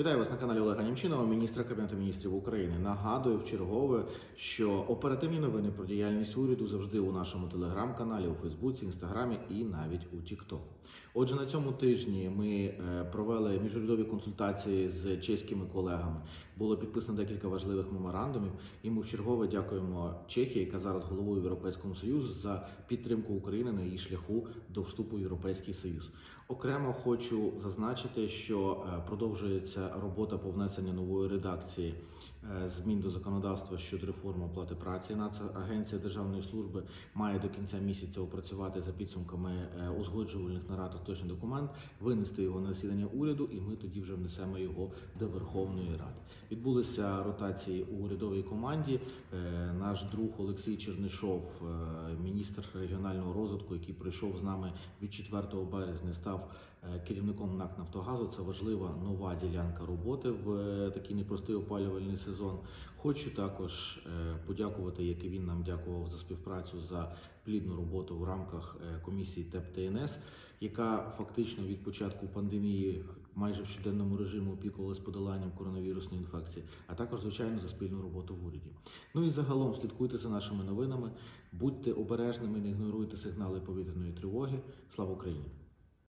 Вітаю вас на каналі Олега Німчинова, міністра Кабінету міністрів України. Нагадую в чергове, що оперативні новини про діяльність уряду завжди у нашому телеграм-каналі, у Фейсбуці, Інстаграмі і навіть у Тіктоку. Отже, на цьому тижні ми е, провели міжурядові консультації з чеськими колегами. Було підписано декілька важливих меморандумів, і ми вчергове дякуємо Чехії, яка зараз головує в Європейському Союзу, за підтримку України на її шляху до вступу в Європейський Союз. Окремо хочу зазначити, що е, робота по внесенню нової редакції е, змін до законодавства щодо реформи оплати праці. Нацагенція державної служби має до кінця місяця опрацювати за підсумками е, узгоджувальних нарад точний документ, винести його на засідання уряду, і ми тоді вже внесемо його до Верховної Ради. Відбулися ротації у урядовій команді. Е, Наш друг Олексій Чернишов, міністр регіонального розвитку, який прийшов з нами від 4 березня, став керівником НАК Нафтогазу. Це важлива нова ділянка роботи в е, такий непростий опалювальний сезон. Хочу також е, подякувати, як і він нам дякував за співпрацю за плідну роботу в рамках е, комісії ТЕП ТНС, яка фактично від початку пандемії майже в щоденному режимі опікувалась подоланням коронавірусної інфекції, а також звичайно за спільну роботу в уряді. Ну і загалом слідкуйте за нашими новинами, будьте обережними, не ігноруйте сигнали повітряної тривоги. Слава Україні!